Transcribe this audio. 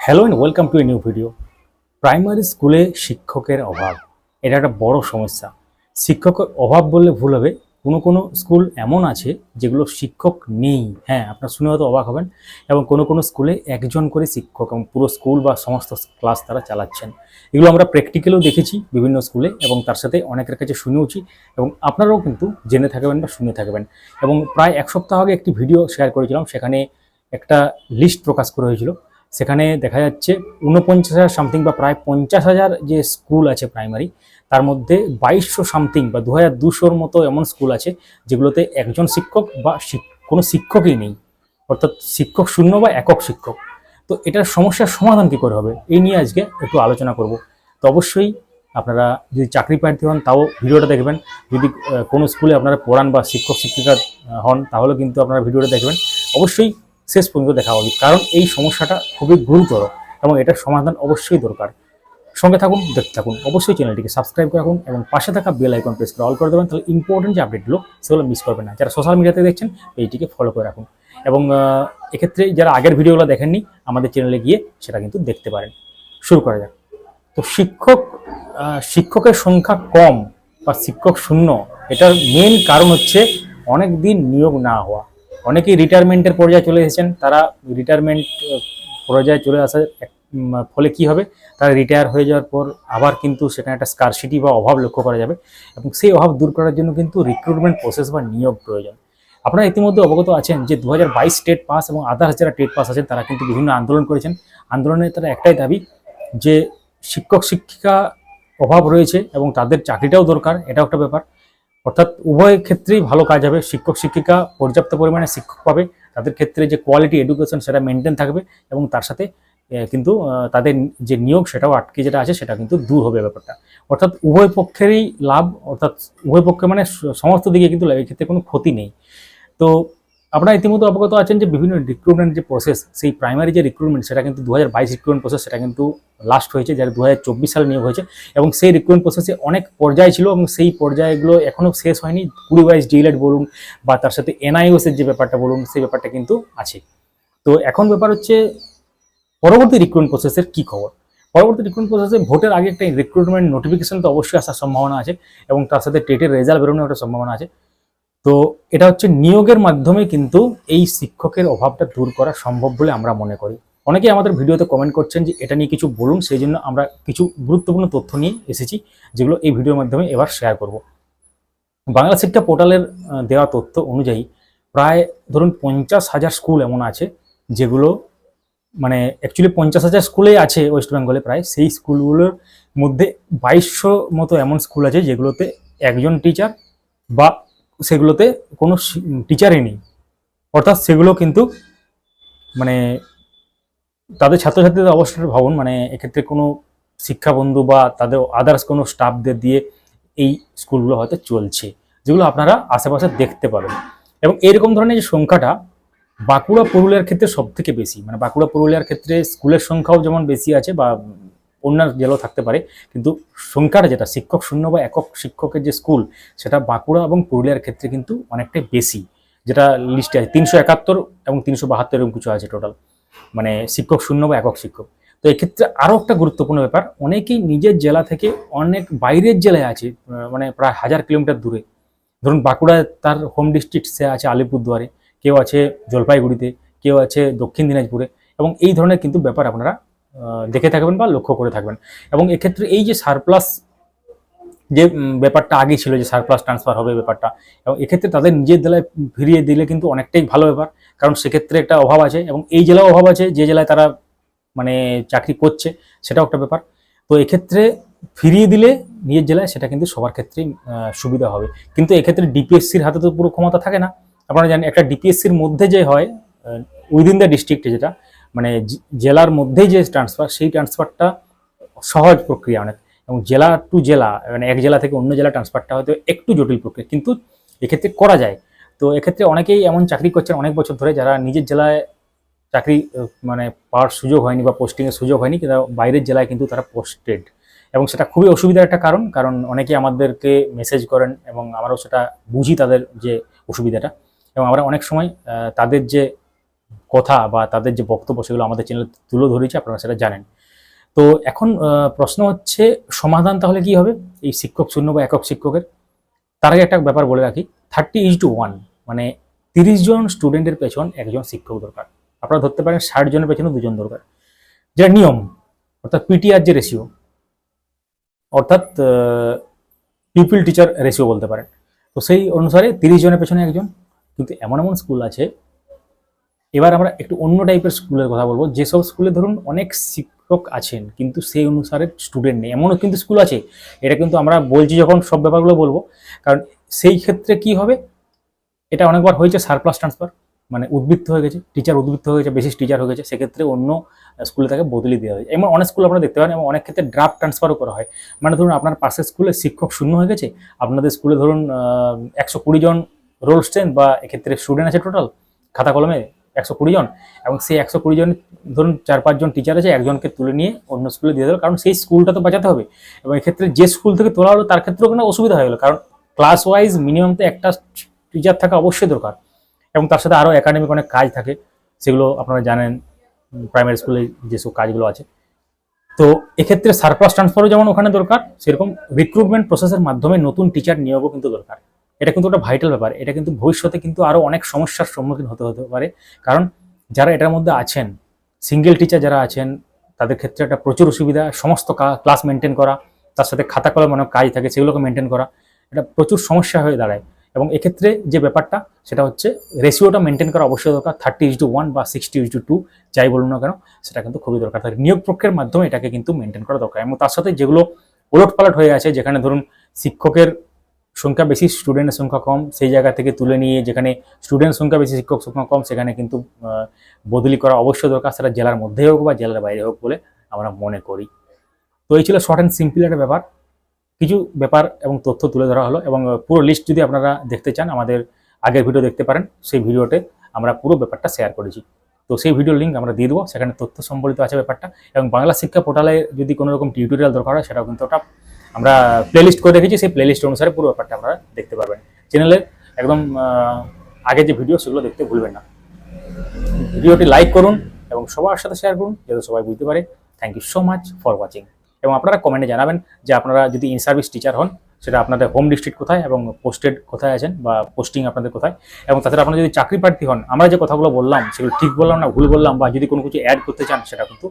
Hello and welcome to a new video primary স্কুলে শিক্ষকের অভাব। এটা একটা বড় সমস্যা। শিক্ষকের অভাব বললে ভুল হবে। কোনো কোনো স্কুল এমন আছে যেগুলো শিক্ষক নেই। হ্যাঁ আপনার শুনে হয়তো অবাক হবেন। এবং কোনো কোনো স্কুলে একজন করে শিক্ষক এবং পুরো স্কুল বা সমস্ত ক্লাস তারা চালাচ্ছেন। এগুলো আমরা প্র্যাকটিক্যালেও দেখেছি বিভিন্ন স্কুলে এবং তার সাথে অনেকের কাছে শুনেওছি এবং আপনারাও কিন্তু জেনে থাকবেন বা শুনে থাকবেন। এবং প্রায় এক সপ্তাহ আগে একটি ভিডিও শেয়ার করেছিলাম। সেখানে একটা লিস্ট প্রকাশ করা হয়েছিল। সেখানে দেখা যাচ্ছে উনপঞ্চাশ হাজার সামথিং বা প্রায় পঞ্চাশ হাজার যে স্কুল আছে প্রাইমারি তার মধ্যে বাইশশো সামথিং বা দু হাজার দুশোর মতো এমন স্কুল আছে যেগুলোতে একজন শিক্ষক বা কোনো শিক্ষকই নেই। অর্থাৎ শিক্ষক শূন্য বা একক শিক্ষক। তো এটার সমস্যার সমাধান কী করে হবে? এই নিয়ে আজকে একটু আলোচনা করব। তো অবশ্যই আপনারা যদি চাকরি প্রার্থী হন, তাও ভিডিওটা দেখবেন। যদি কোনো স্কুলে আপনারা পড়ান বা শিক্ষক, শিক্ষিকা হন, তাহলে কিন্তু আপনারা ভিডিওটা দেখবেন। অবশ্যই শেষ পর্যন্ত দেখা উচিত কারণ এই সমস্যাটা খুবই গুরুতর এবং এটার সমাধান অবশ্যই দরকার। সঙ্গে থাকুন, দেখতে থাকুন। অবশ্যই চ্যানেলটিকে সাবস্ক্রাইব করে রাখুন এবং পাশে থাকা বেল আইকন প্রেস করে অল করে দেবেন, তাহলে ইম্পর্টেন্ট যে আপডেটগুলো সেগুলো মিস করবেন না। যারা সোশ্যাল মিডিয়াতে দেখছেন এইটিকে ফলো করে রাখুন। এবং এক্ষেত্রে যারা আগের ভিডিওগুলো দেখেননি, আমাদের চ্যানেলে গিয়ে সেটা কিন্তু দেখতে পারেন। শুরু করা যাক। তো শিক্ষক শিক্ষকের সংখ্যা কম বা শিক্ষক শূন্য, এটার মেন কারণ হচ্ছে অনেক দিন নিয়োগ না হওয়া। অনেকেই রিটায়ারমেন্টের পর্যায়ে চলে এসেছেন। তারা রিটায়ারমেন্ট পর্যায়ে চলে আসার ফলে কি হবে? তারা রিটায়ার হয়ে যাওয়ার পর আবার কিন্তু সেখানে একটা স্কারসিটি বা অভাব লক্ষ্য করা যাবে এবং সেই অভাব দূর করার জন্য কিন্তু রিক্রুটমেন্ট প্রসেস বা নিয়োগ প্রয়োজন। আপনারা ইতিমধ্যে অবগত আছেন যে দু স্টেট পাস এবং আদার্স যারা টেট পাস আছেন, তারা কিন্তু বিভিন্ন আন্দোলন করেছেন। আন্দোলনের তারা একটাই দাবি যে শিক্ষক শিক্ষিকা অভাব রয়েছে এবং তাদের চাকরিটাও দরকার, এটাও একটা ব্যাপার। অর্থাৎ উভয় ক্ষেত্রেই ভালো কাজ হবে। শিক্ষক, শিক্ষিকা পর্যাপ্ত পরিমাণে শিক্ষক পাবে। তাদের ক্ষেত্রে যে কোয়ালিটি এডুকেশন সেটা মেনটেন থাকবে এবং তার সাথে কিন্তু তাদের যে নিয়োগ সেটাও আটকে যেটা আছে সেটা কিন্তু দূর হবে ব্যাপারটা। অর্থাৎ উভয় পক্ষেরই লাভ, অর্থাৎ উভয় পক্ষে মানে সমস্ত দিকে কিন্তু লাভ ক্ষেত্রে কোনো ক্ষতি নেই। তো আপনারা ইতিমধ্যে অবগত আছেন যে বিভিন্ন রিক্রুটমেন্ট যে প্রসেস সেই প্রাইমারি যে রিক্রুটমেন্ট সেটা কিন্তু দু হাজার বাইশ রিক্রুটমেন্ট প্রসেস সেটা কিন্তু লাস্ট হয়েছে, যারা দু হাজার চব্বিশ সালে নিয়োগ হয়েছে। এবং সেই রিক্রুটমেন্ট প্রসেসে অনেক পর্যায় ছিল এবং সেই পর্যায়গুলো এখনও শেষ হয়নি। কুড়ি বাইশ ডিএলএড বলুন বা তার সাথে এনআইওএস এর যে ব্যাপারটা বলুন, সেই ব্যাপারটা কিন্তু আছে। তো এখন ব্যাপার হচ্ছে, পরবর্তী রিক্রুটমেন্ট প্রসেসের কী খবর? পরবর্তী রিক্রুটমেন্ট প্রসেসে ভোটের আগে একটা রিক্রুটমেন্ট নোটিফিকেশন তো অবশ্যই আসার সম্ভাবনা আছে এবং তার সাথে টেটের রেজাল্ট বেরোনোর একটা সম্ভাবনা আছে। তো এটা হচ্ছে নিয়োগের মাধ্যমে কিন্তু এই শিক্ষকের অভাবটা দূর করা সম্ভব বলে আমরা মনে করি। অনেকেই আমাদের ভিডিওতে কমেন্ট করছেন যে এটা নিয়ে কিছু বলুন, সেই জন্য আমরা কিছু গুরুত্বপূর্ণ তথ্য নিয়ে এসেছি, যেগুলো এই ভিডিওর মাধ্যমে এবার শেয়ার করব। বাংলা শিক্ষা পোর্টালের দেওয়া তথ্য অনুযায়ী প্রায় ধরুন পঞ্চাশ হাজার স্কুল এমন আছে, যেগুলো মানে অ্যাকচুয়ালি পঞ্চাশ হাজার স্কুলেই আছে ওয়েস্ট বেঙ্গলে প্রায়। সেই স্কুলগুলোর মধ্যে বাইশশো মতো এমন স্কুল আছে, যেগুলোতে একজন টিচার বা সেগুলোতে কোনো টিচারই নেই। অর্থাৎ সেগুলো কিন্তু মানে তাদের ছাত্রছাত্রীদের অবস্থাটা ভাবুন মানে এক্ষেত্রে কোনো শিক্ষাবন্ধু বা তাদের আদার্স কোনো স্টাফদের দিয়ে এই স্কুলগুলো হয়তো চলছে, যেগুলো আপনারা আশেপাশে দেখতে পাবেন। এবং এরকম ধরনের যে সংখ্যাটা বাঁকুড়া পুরুলিয়ার ক্ষেত্রে সব থেকে বেশি মানে বাঁকুড়া পুরুলিয়ার ক্ষেত্রে স্কুলের সংখ্যাও যেমন বেশি আছে বা অন্যান্য জেলাও থাকতে পারে, কিন্তু সংখ্যাটা যেটা, শিক্ষক শূন্য বা একক শিক্ষকের যে স্কুল, সেটা বাঁকুড়া এবং পুরুলিয়ার ক্ষেত্রে কিন্তু অনেকটাই বেশি, যেটা লিস্টে আছে, তিনশো একাত্তর এবং তিনশো বাহাত্তর এরকম কিছু আছে টোটাল মানে শিক্ষক শূন্য বা একক শিক্ষক। তো এক্ষেত্রে আরও একটা গুরুত্বপূর্ণ ব্যাপার, অনেকেই নিজের জেলা থেকে অনেক বাইরের জেলায় আছে মানে প্রায় হাজার কিলোমিটার দূরে। ধরুন বাঁকুড়ায় তার হোম ডিস্ট্রিক্ট সে আছে আলিপুরদুয়ারে, কেউ আছে জলপাইগুড়িতে, কেউ আছে দক্ষিণ দিনাজপুরে, এবং এই ধরনের কিন্তু ব্যাপার আপনারা দেখে থাকবেন বা লক্ষ্য করে থাকবেন। এবং এক্ষেত্রে এই যে সারপ্লাস যে ব্যাপারটা আগে ছিল যে সারপ্লাস ট্রান্সফার হবে ব্যাপারটা, এবং এক্ষেত্রে তাদের নিজের জেলায় ফিরিয়ে দিলে কিন্তু অনেকটাই ভালো ব্যাপার, কারণ সেক্ষেত্রে একটা অভাব আছে এবং এই জেলায় অভাব আছে, যে জেলায় তারা মানে চাকরি করছে, সেটাও একটা ব্যাপার। তো এক্ষেত্রে ফিরিয়ে দিলে নিজের জেলায় সেটা কিন্তু সবার ক্ষেত্রেই সুবিধা হবে। কিন্তু এক্ষেত্রে ডিপিএসসির হাতে তো পুরো ক্ষমতা থাকে না। আপনারা জানেন, একটা ডিপিএসসির মধ্যে যে হয় উইদিন দ্য ডিস্ট্রিক্টে যেটা মানে জেলার মধ্যেই যে ট্রান্সফার সেই ট্রান্সফারটা সহজ প্রক্রিয়া অনেক। এবং জেলা টু জেলা মানে এক জেলা থেকে অন্য জেলা ট্রান্সফারটা হয়তো একটু জটিল প্রক্রিয়া, কিন্তু এক্ষেত্রে করা যায়। তো এক্ষেত্রে অনেকেই এমন চাকরি করছেন অনেক বছর ধরে যারা নিজের জেলায় চাকরি মানে পাওয়ার সুযোগ হয়নি বা পোস্টিংয়ের সুযোগ হয়নি, কিন্তু বাইরের জেলায় কিন্তু তারা পোস্টেড এবং সেটা খুবই অসুবিধার একটা কারণ কারণ অনেকে আমাদেরকে মেসেজ করেন এবং আমরাও সেটা বুঝি তাদের যে অসুবিধাটা। এবং আমরা অনেক সময় তাদের যে কথা বা তাদের যে বক্তব্য সেগুলো আমাদের চ্যানেলে তুলে ধরেছি, আপনারা সেটা জানেন। তো এখন প্রশ্ন হচ্ছে, সমাধান তাহলে কি হবে? এই শিক্ষক শূন্য বা একক শিক্ষকের? তার আগে একটা ব্যাপার বলে রাখি থার্টি ইজ টু ওয়ান মানে তিরিশ জন স্টুডেন্টের পেছন একজন শিক্ষক দরকার। আপনারা ধরতে পারেন ষাট জনের পেছনে দুজন দরকার। যেটা নিয়ম, অর্থাৎ পিটিআর যে রেশিও অর্থাৎ পিপিল টিচার রেশিও বলতে পারেন। তো সেই অনুসারে তিরিশ জনের পেছনে একজন, কিন্তু এমন এমন স্কুল আছে এবার আমরা একটু অন্য টাইপের স্কুলের কথা বলব। যেসব স্কুলে ধরুন অনেক শিক্ষক আছেন, কিন্তু সেই অনুসারে স্টুডেন্ট নেই। এমনও কিন্তু স্কুল আছে, এটা কিন্তু আমরা বলছি যখন সব ব্যাপারগুলো বলব। কারণ সেই ক্ষেত্রে কি হবে? এটা অনেকবার হয়েছে সারপ্লাস ট্রান্সফার মানে উদ্বৃত্ত হয়ে গেছে টিচার উদ্বৃত্ত হয়ে গেছে বেশি টিচার হয়ে গেছে, সেক্ষেত্রে অন্য স্কুলে তাকে বদলি দেওয়া হয় এমন অনেক স্কুল আপনারা দেখতে পারেন, এবং অনেক ক্ষেত্রে ড্রাফট ট্রান্সফারও করা হয়। মানে ধরুন আপনার পাশের স্কুলে শিক্ষক শূন্য হয়ে গেছে, আপনাদের স্কুলে ধরুন একশো কুড়ি জন রোল স্ট্রেন্থ বা এক্ষেত্রে স্টুডেন্ট আছে টোটাল খাতা কলমে একশো কুড়ি জন এবং সেই একশো কুড়ি জন, ধরুন চার পাঁচজন টিচার আছে, একজনকে তুলে নিয়ে অন্য স্কুলে দিয়ে দেবে। কারণ সেই স্কুলটা তো বাঁচাতে হবে। এবং এক্ষেত্রে যে স্কুল থেকে তোলা হলো, তার ক্ষেত্রেও কোনো অসুবিধা হয়ে গেলো। কারণ ক্লাস ওয়াইজ মিনিমাম তো একটা টিচার থাকা অবশ্যই দরকার। এবং তার সাথে আরও একাডেমিক অনেক কাজ থাকে। সেগুলো আপনারা জানেন প্রাইমারি স্কুলে যেসব কাজগুলো আছে। তো এক্ষেত্রে সারপ্লাস ট্রান্সফারও যেমন ওখানে দরকার, সেরকম রিক্রুটমেন্ট প্রসেসের মাধ্যমে নতুন টিচার নিয়োগও কিন্তু দরকার। এটা কিন্তু একটা ভাইটাল ব্যাপার। এটা কিন্তু ভবিষ্যতে কিন্তু আরও অনেক সমস্যার সম্মুখীন হতে হতে পারে। কারণ যারা এটার মধ্যে আছেন সিঙ্গেল টিচার যারা আছেন, তাদের ক্ষেত্রে একটা প্রচুর অসুবিধা, সমস্ত ক্লাস মেনটেন করা, তার সাথে খাতা কলম অনেক কাজ থাকে, সেগুলোকে মেনটেন করা, এটা প্রচুর সমস্যা হয়ে দাঁড়ায়। এবং এক্ষেত্রে যে ব্যাপারটা, সেটা হচ্ছে রেশিওটা মেনটেন করা অবশ্যই দরকার থার্টি ইজ টু ওয়ান বা sixty is to two two বলুন না কেন, সেটা কিন্তু খুবই দরকার। থাকে নিয়োগ প্রক্রিয়ার মাধ্যমে এটাকে কিন্তু মেনটেন করা দরকার। এবং তার সাথে যেগুলো ওলট পালট হয়ে আছে, যেখানে ধরুন শিক্ষকের সংখ্যা বেশি স্টুডেন্টের সংখ্যা কম, সেই জায়গা থেকে তুলে নিয়ে যেখানে স্টুডেন্ট সংখ্যা বেশি, শিক্ষক সংখ্যা কম, সেখানে কিন্তু বদলি করা অবশ্যই দরকার, সেটা জেলার মধ্যে হোক বা জেলার বাইরে হোক বলে আমরা মনে করি। তো এই ছিল শর্ট অ্যান্ড সিম্পল একটা ব্যাপার। কিছু ব্যাপার এবং তথ্য তুলে ধরা হলো এবং পুরো লিস্ট যদি আপনারা দেখতে চান, আমাদের আগের ভিডিও দেখতে পারেন, সেই ভিডিওতে আমরা পুরো ব্যাপারটা শেয়ার করেছি। তো সেই ভিডিওর লিঙ্ক আমরা দিয়ে দেবো, সেখানে তথ্য সম্বলিত আছে ব্যাপারটা এবং বাংলা শিক্ষা পোর্টালে যদি কোনো রকম টিউটোরিয়াল দরকার হয়, সেটাও কিন্তু ওটা আমরা প্লেলিস্ট করে রেখেছি, সেই প্লেলিস্ট অনুসারে পুরো ব্যাপারটা আপনারা দেখতে পারবেন। চ্যানেলের একদম আগে যে ভিডিও সেগুলো দেখতে ভুলবেন না। ভিডিওটি লাইক করুন এবং সবার সাথে শেয়ার করুন যাতে সবাই বুঝতে পারে। Thank you so much for watching এবং আপনারা কমেন্টে জানাবেন যে আপনারা যদি ইন সার্ভিস টিচার হন, সেটা আপনাদের হোম ডিস্ট্রিক্ট কোথায় এবং পোস্টেড কোথায় আছেন বা পোস্টিং আপনাদের কোথায়? এবং তাছাড়া আপনারা যদি চাকরি প্রার্থী হন, আমরা যে কথাগুলো বললাম, সেগুলো ঠিক বললাম না, ভুল বললাম বা যদি কোনো কিছু অ্যাড করতে চান, সেটা কিন্তু